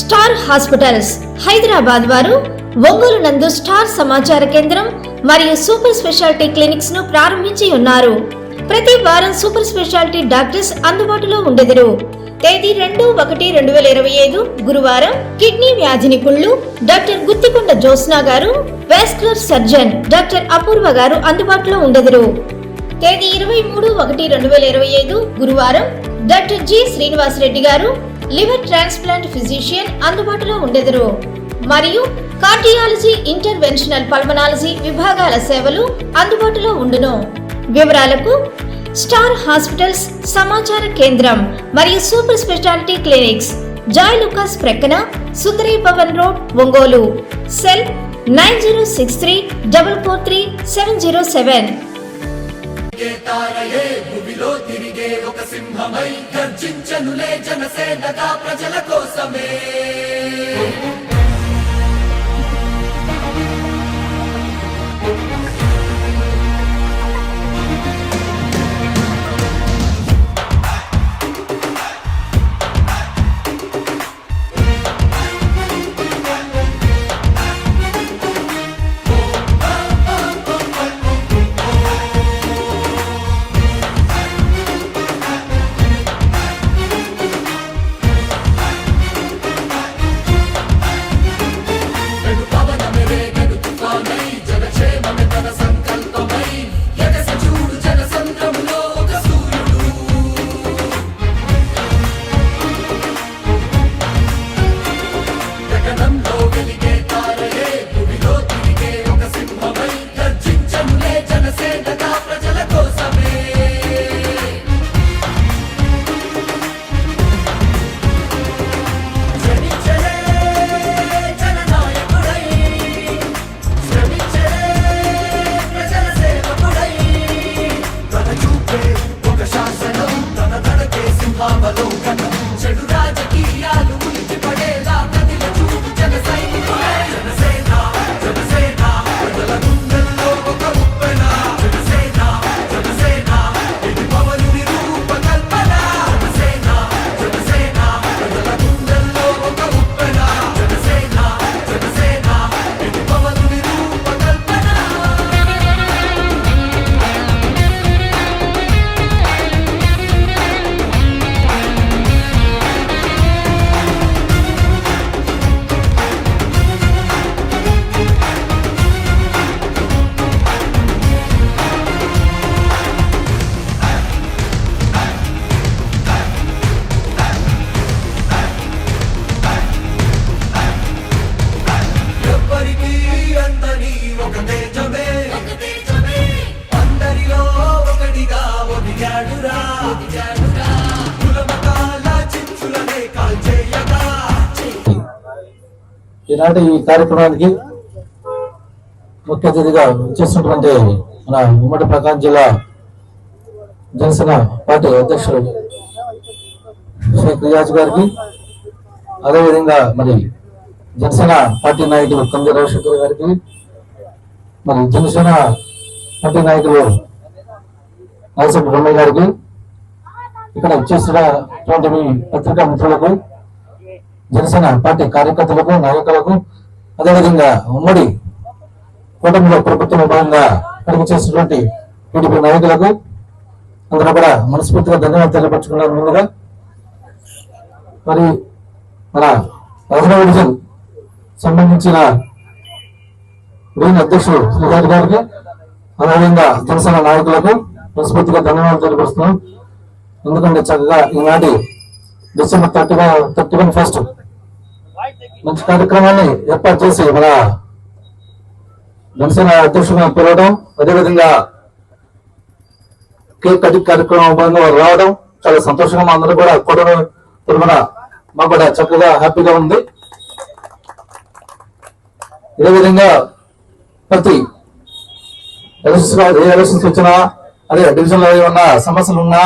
Star hospitals. Hyderabad వారు ఒంగోలు నందు star సమాచార కేంద్రం మరియు సూపర్ స్పెషాలిటీ క్లినిక్స్ను ప్రారంభించి ఉన్నారు. ప్రతి వారం సూపర్ స్పెషాలిటీ డాక్టర్స్ అందుబాటులో ఉండెదరు. తేదీ రెండు ఒకటి రెండు వేల ఇరవై ఐదు గురువారం కిడ్నీ వ్యాధి నిపుణులు డాక్టర్ గుత్తికొండ జోస్నా గారు వాస్కులర్ సర్జన్ డాక్టర్ అపూర్వ గారు అందుబాటులో ఉండెదరు. తేదీ ఇరవై మూడు ఒకటి రెండు వేల ఇరవై ఐదు గురువారం డాక్టర్ జి శ్రీనివాస్ రెడ్డి గారు లివర్ ట్రాన్స్ప్లాంట్ ఫిజిషియన్ అందుబాటులో ఉండెదరు. మరియు కార్డియాలజీ ఇంటర్వెన్షనల్ పల్మనాలజీ విభాగాల సేవలు అందుబాటులో ఉండును. వివరాలకు స్టార్ హాస్పిటల్స్ సమాచార కేంద్రం మరియు super speciality clinics Joy Lucas ప్రక్కన Sundari Bhavan road Ongole. Cell nine zero six three double four three seven zero seven. తిరిగే తారయే భూమిలో తిరిగే ఒక సింహమై గర్జించనులే జనసేనగా ప్రజల కోసమే. ఈనాటి ఈ కార్యక్రమానికి ముఖ్య అతిథిగా చేసినటువంటి మన ఉమ్మడి ప్రకాశం జిల్లా జనసేన పార్టీ అధ్యక్షుడు షేక్ రియాజ్ గారికి అదేవిధంగా మరి జనసేన పార్టీ నాయకులు కంది రవిశంకర్ గారికి మరి జనసేన పార్టీ నాయకులు నరసింహ బ్రహ్మయ్య గారికి ఇక్కడ చేసినటువంటి మీ పత్రికా మిత్రులకు జనసేన పార్టీ కార్యకర్తలకు నాయకులకు అదేవిధంగా ఉమ్మడి కూటమిలో ప్రభుత్వం భాగంగా పనికి చేసినటువంటి టీడీపీ నాయకులకు అందరూ కూడా మనస్ఫూర్తిగా ధన్యవాదాలు తెలియపరచుకున్నారు ముందుగా. మరి మన పదహారవ డివిజన్ సంబంధించిన గ్రీన్ అధ్యక్షుడు శ్రీగారి గారికి అదేవిధంగా జనసేన నాయకులకు మనస్ఫూర్తిగా ధన్యవాదాలు తెలియపరుస్తున్నాం ఎందుకంటే చక్కగా ఈనాటి December thirty thirty one first మంచి కార్యక్రమాన్ని ఏర్పాటు చేసి మన జనసేన అధ్యక్షుడు పిలవడం అదేవిధంగా కేక్ కటింగ్ కార్యక్రమం భాగంగా వారు రావడం చాలా సంతోషంగా మా అందరూ కూడా కూడా తిరుమల మాకు కూడా చక్కగా హ్యాపీగా ఉంది. ఇదే విధంగా ప్రతి ఎలక్షన్స్ ఏ ఎలక్షన్స్ వచ్చినా అదే డివిజన్లో ఏమన్నా సమస్యలు ఉన్నా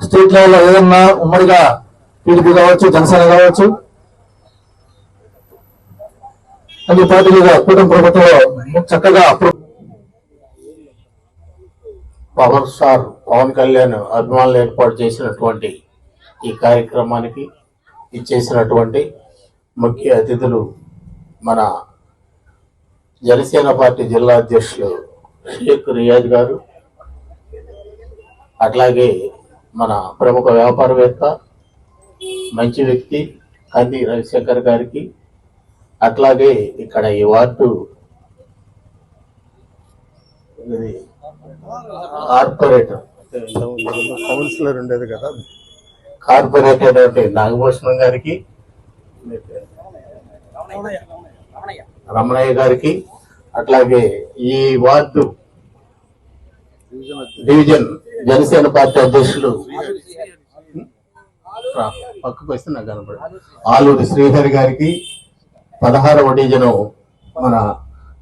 స్టేట్ లెవెల్లో ఏదన్నా ఉమ్మడిగా టీడీపీ కావచ్చు జనసేన కావచ్చు అన్ని పార్టీలుగా కూటమి ప్రభుత్వంలో చక్కగా పవర్ స్టార్ పవన్ కళ్యాణ్ అభిమానులు ఏర్పాటు చేసినటువంటి ఈ కార్యక్రమానికి ఇచ్చేసినటువంటి ముఖ్య అతిథులు మన జనసేన పార్టీ జిల్లా అధ్యక్షులు షేక్ రియాజ్ గారు అట్లాగే మన ప్రముఖ వ్యాపారవేత్త మంచి వ్యక్తి కంది రవిశంకర్ గారికి అట్లాగే ఇక్కడ ఈ వార్డు కార్పొరేటర్. కౌన్సిలర్ ఉండేది కదా. కార్పొరేటర్ అంటే నాగభూషణం గారికి రమణయ్య గారికి అట్లాగే ఈ వార్డు డివిజన్ జనసేన పార్టీ అధ్యక్షులు పక్కకు వస్తే నాకు కనపడు ఆలూరి శ్రీహరి గారికి పదహారవ డివిజను మన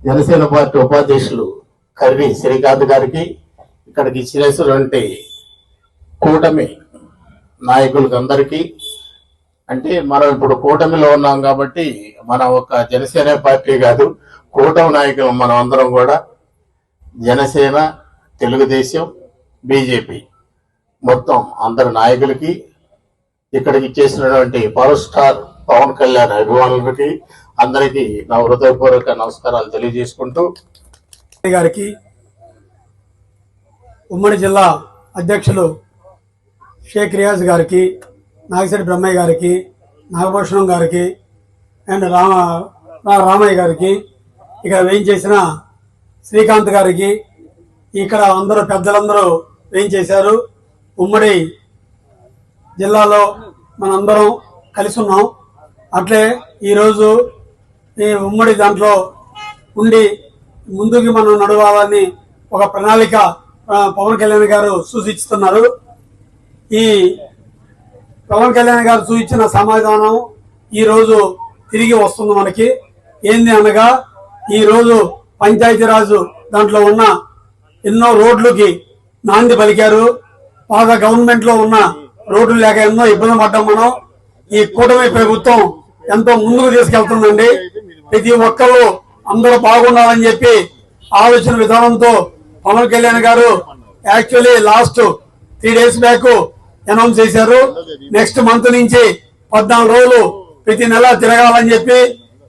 జనసేన పార్టీ ఉపాధ్యక్షులు కర్రి శ్రీకాంత్ గారికి ఇక్కడికి ఇచ్చినటువంటి కూటమి నాయకులకు అందరికీ అంటే మనం ఇప్పుడు కూటమిలో ఉన్నాం కాబట్టి మన ఒక జనసేన పార్టీ కాదు కూటమి నాయకులు మనం అందరం కూడా జనసేన తెలుగుదేశం బీజేపీ మొత్తం అందరి నాయకులకి ఇక్కడికి చేసినటువంటి పవర్ స్టార్ పవన్ కళ్యాణ్ అభిమానులకి అందరికీ నా హృదయపూర్వక నమస్కారాలు తెలియజేసుకుంటూ గారికి ఉమ్మడి జిల్లా అధ్యక్షులు షేక్ రియాజ్ గారికి నాగశెట్టి బ్రహ్మయ్య గారికి నాగభూషణం గారికి అండ్ రామ రామయ్య గారికి ఇక్కడ వేయించేసిన శ్రీకాంత్ గారికి ఇక్కడ అందరూ పెద్దలందరూ వేయించేశారు ఉమ్మడి జిల్లాలో మనందరం కలిసి ఉన్నాం. అట్లే ఈరోజు ఈ ఉమ్మడి దాంట్లో ఉండి ముందుకు మనం నడవాలని ఒక ప్రణాళిక పవన్ కళ్యాణ్ గారు సూచిస్తున్నారు. ఈ పవన్ కళ్యాణ్ గారు సూచించిన సమాధానం ఈరోజు తిరిగి వస్తుంది మనకి. ఏంది అనగా ఈ రోజు పంచాయతీరాజు దాంట్లో ఉన్న ఎన్నో రోడ్లకి నాంది పలికారు. పాత గవర్నమెంట్లో ఉన్న రోడ్లు లేక ఎన్నో ఇబ్బంది పడ్డాం మనం. ఈ కూటమి ప్రభుత్వం ఎంతో ముందుకు తీసుకెళ్తుందండి. ప్రతి ఒక్కరు అందరూ బాగుండాలని చెప్పి ఆలోచన విధానంతో పవన్ కళ్యాణ్ గారు actually last three days back announce చేశారు. నెక్స్ట్ మంత్ నుంచి పద్నాలుగు రోజులు ప్రతి నెల తిరగాలని చెప్పి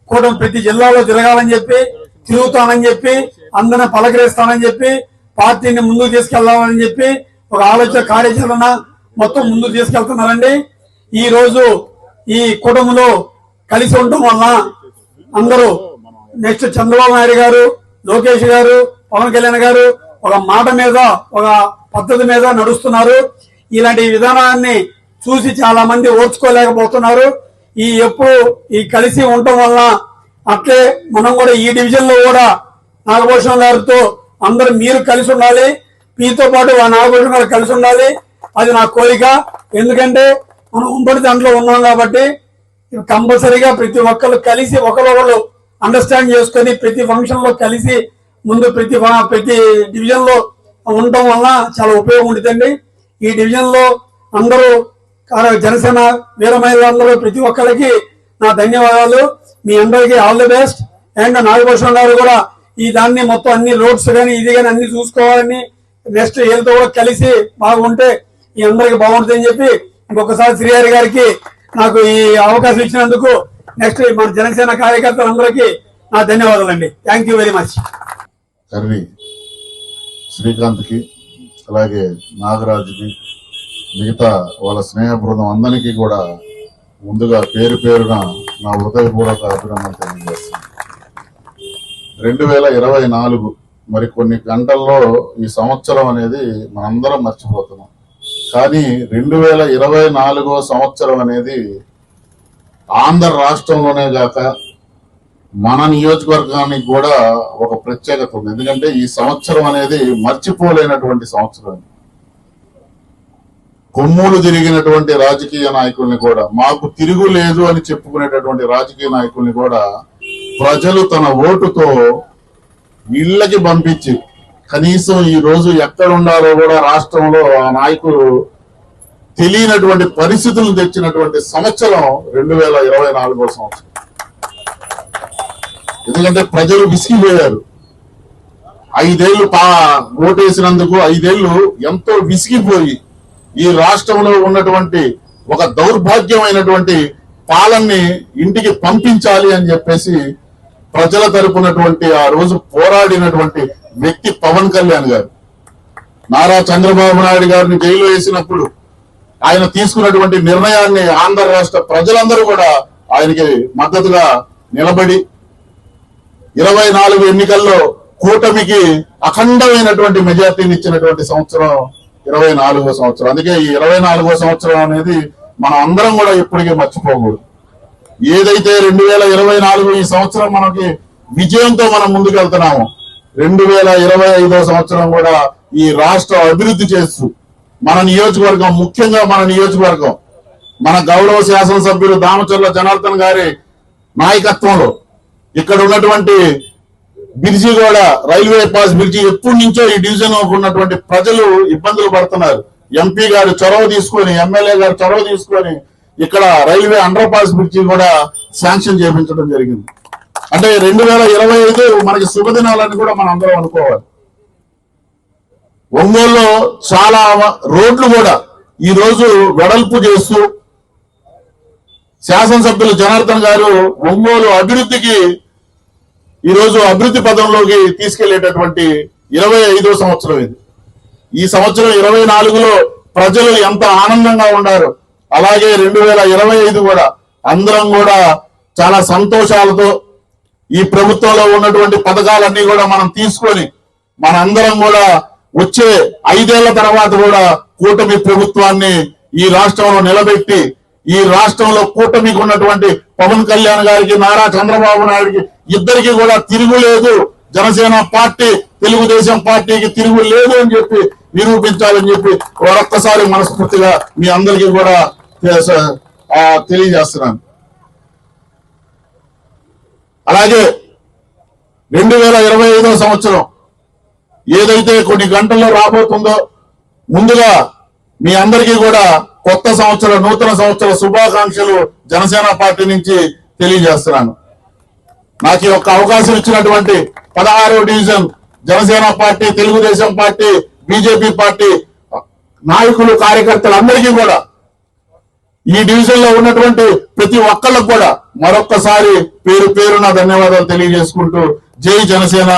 కూటమి ప్రతి జిల్లాలో తిరగాలని చెప్పి తిరుగుతానని చెప్పి అందరిని పలకరిస్తానని చెప్పి పార్టీని ముందుకు తీసుకెళ్దామని చెప్పి ఒక ఆలోచన కార్యాచరణ మొత్తం ముందుకు తీసుకెళ్తున్నారండి. ఈ రోజు ఈ కుటుంబంలో కలిసి ఉండటం వల్ల అందరూ నెక్స్ట్ చంద్రబాబు నాయుడు గారు లోకేష్ గారు పవన్ కళ్యాణ్ గారు ఒక మాట మీద ఒక పద్ధతి మీద నడుస్తున్నారు. ఇలాంటి విధానాన్ని చూసి చాలా మంది ఓర్చుకోలేకపోతున్నారు. ఈ ఎప్పుడు ఈ కలిసి ఉండటం వల్ల అట్లే మనం కూడా ఈ డివిజన్లో కూడా నాగభూషణం గారితో అందరూ మీరు కలిసి ఉండాలి. మీతో పాటు ఆ నాగభూషణం గారు కలిసి ఉండాలి. అది నా కోరిక. ఎందుకంటే మనం ఉమ్మడి దాంట్లో ఉన్నాం కాబట్టి కంపల్సరీగా ప్రతి ఒక్కరు కలిసి ఒకరొకరు అండర్స్టాండ్ చేసుకొని ప్రతి ఫంక్షన్లో కలిసి ముందు ప్రతి ప్రతి డివిజన్లో ఉండటం వల్ల చాలా ఉపయోగం ఉంటుందండి ఈ డివిజన్లో అందరూ జనసేన వీరమహిళలందరూ ప్రతి ఒక్కరికి నా ధన్యవాదాలు. మీ అందరికీ all the best and Nagabhushana గారు కూడా ఈ దాన్ని మొత్తం అన్ని రోడ్స్ కానీ ఇది కానీ అన్ని చూసుకోవాలని నెక్స్ట్ వీళ్ళతో కూడా కలిసి బాగుంటే ఈ అందరికి బాగుంటుంది అని చెప్పి ఇంకొకసారి శ్రీహరి గారికి నాకు ఈ అవకాశం ఇచ్చినందుకు నెక్స్ట్ మన జనసేన కార్యకర్తలందరికీ నా ధన్యవాదాలండి. Thank you very much Karri శ్రీకాంత్కి అలాగే నాగరాజుకి మిగతా వాళ్ళ స్నేహ బృందం అందరికీ కూడా ముందుగా పేరు పేరున నా హృదయపూర్వక అభినందన తెలియజేస్తాను రెండు వేల ఇరవై నాలుగు మరి కొన్ని గంటల్లో ఈ సంవత్సరం అనేది మనందరం మర్చిపోతున్నాం. కానీ రెండు వేల ఇరవై నాలుగో సంవత్సరం అనేది ఆంధ్ర రాష్ట్రంలోనే కాక మన నియోజకవర్గానికి కూడా ఒక ప్రత్యేకత ఉంది. ఎందుకంటే ఈ సంవత్సరం అనేది మర్చిపోలేనటువంటి సంవత్సరం కొమ్ములు తిరిగినటువంటి రాజకీయ నాయకుల్ని కూడా మాకు తిరుగులేదు అని చెప్పుకునేటటువంటి రాజకీయ నాయకుల్ని కూడా ప్రజలు తన ఓటుతో ఇళ్ళకి పంపించి కనీసం ఈ రోజు ఎక్కడ ఉండాలో కూడా రాష్ట్రంలో ఆ నాయకులు తెలియనటువంటి పరిస్థితులు తెచ్చినటువంటి సంవత్సరం రెండు వేల ఇరవై నాలుగో సంవత్సరం. ఎందుకంటే ప్రజలు విసిగిపోయారు. ఐదేళ్ళు పా ఓటేసినందుకు ఐదేళ్ళు ఎంతో విసిగిపోయి ఈ రాష్ట్రంలో ఉన్నటువంటి ఒక దౌర్భాగ్యమైనటువంటి పాలన్ని ఇంటికి పంపించాలి అని చెప్పేసి ప్రజల తరపునటువంటి ఆ రోజు పోరాడినటువంటి వ్యక్తి పవన్ కళ్యాణ్ గారు. నారా చంద్రబాబు నాయుడు గారిని జైలు వేసినప్పుడు ఆయన తీసుకున్నటువంటి నిర్ణయాన్ని ఆంధ్ర రాష్ట్ర ప్రజలందరూ కూడా ఆయనకి మద్దతుగా నిలబడి ఇరవై నాలుగు ఎన్నికల్లో కూటమికి అఖండమైనటువంటి మెజార్టీని ఇచ్చినటువంటి సంవత్సరం ఇరవై నాలుగో సంవత్సరం. అందుకే ఈ ఇరవై నాలుగో సంవత్సరం అనేది మనం అందరం కూడా ఎప్పటికీ మర్చిపోకూడదు. ఏదైతే రెండు వేల ఇరవై నాలుగు ఈ సంవత్సరం మనకి విజయంతో మనం ముందుకెళ్తున్నాము రెండు వేల ఇరవై ఐదో సంవత్సరం కూడా ఈ రాష్ట్రం అభివృద్ధి చేస్తూ మన నియోజకవర్గం ముఖ్యంగా మన నియోజకవర్గం మన గౌరవ శాసనసభ్యులు దామచర్ల జనార్దన్ గారి నాయకత్వంలో ఇక్కడ ఉన్నటువంటి బిర్జీ కూడా రైల్వే పాస్ బ్రిడ్జి ఎప్పటి నుంచో ఈ డివిజన్ ఉన్నటువంటి ప్రజలు ఇబ్బందులు పడుతున్నారు. ఎంపీ గారు చొరవ తీసుకొని ఎమ్మెల్యే గారు చొరవ తీసుకొని ఇక్కడ రైల్వే అండర్ పాస్ బ్రిడ్జి కూడా శాంక్షన్ చేయించడం జరిగింది. అంటే రెండు వేల ఇరవై ఐదు మనకి శుభదినాలని కూడా మనం అందరం అనుకోవాలి. ఒంగోలులో చాలా రోడ్లు కూడా ఈ రోజు వెడల్పు చేస్తూ శాసనసభ్యులు జనార్దన్ గారు ఒంగోలు అభివృద్ధికి ఈ రోజు అభివృద్ధి పదంలోకి తీసుకెళ్ళేటటువంటి ఇరవై ఐదో సంవత్సరం ఇది. ఈ సంవత్సరం ఇరవై నాలుగులో ప్రజలు ఎంత ఆనందంగా ఉన్నారు అలాగే రెండు వేల ఇరవై ఐదు కూడా అందరం కూడా చాలా సంతోషాలతో ఈ ప్రభుత్వంలో ఉన్నటువంటి పథకాలన్నీ కూడా మనం తీసుకొని మనందరం కూడా వచ్చే ఐదేళ్ళ తర్వాత కూడా కూటమి ప్రభుత్వాన్ని ఈ రాష్ట్రంలో నిలబెట్టి ఈ రాష్ట్రంలో కూటమికి ఉన్నటువంటి పవన్ కళ్యాణ్ గారికి నారా చంద్రబాబు నాయుడికి ఇద్దరికి కూడా తిరుగులేదు జనసేన పార్టీ తెలుగుదేశం పార్టీకి తిరుగు లేదు అని చెప్పి నిరూపించాలని చెప్పి మరొక్కసారి మనస్ఫూర్తిగా మీ అందరికీ కూడా తెలియజేస్తున్నాను. అలాగే రెండు వేల ఇరవై ఐదో సంవత్సరం ఏదైతే కొన్ని గంటల్లో రాబోతుందో ముందుగా మీ అందరికీ కూడా కొత్త సంవత్సర నూతన సంవత్సర శుభాకాంక్షలు జనసేన పార్టీ నుంచి తెలియజేస్తున్నాను. నాకు ఈ యొక్క అవకాశం ఇచ్చినటువంటి పదహారో division Janasena party Telugudesam party BJP party నాయకులు కార్యకర్తలు అందరికీ కూడా ఈ డివిజన్లో ఉన్నటువంటి ప్రతి ఒక్కళ్ళకు కూడా మరొక్కసారి పేరు పేరున ధన్యవాదాలు తెలియజేసుకుంటూ జై జనసేన.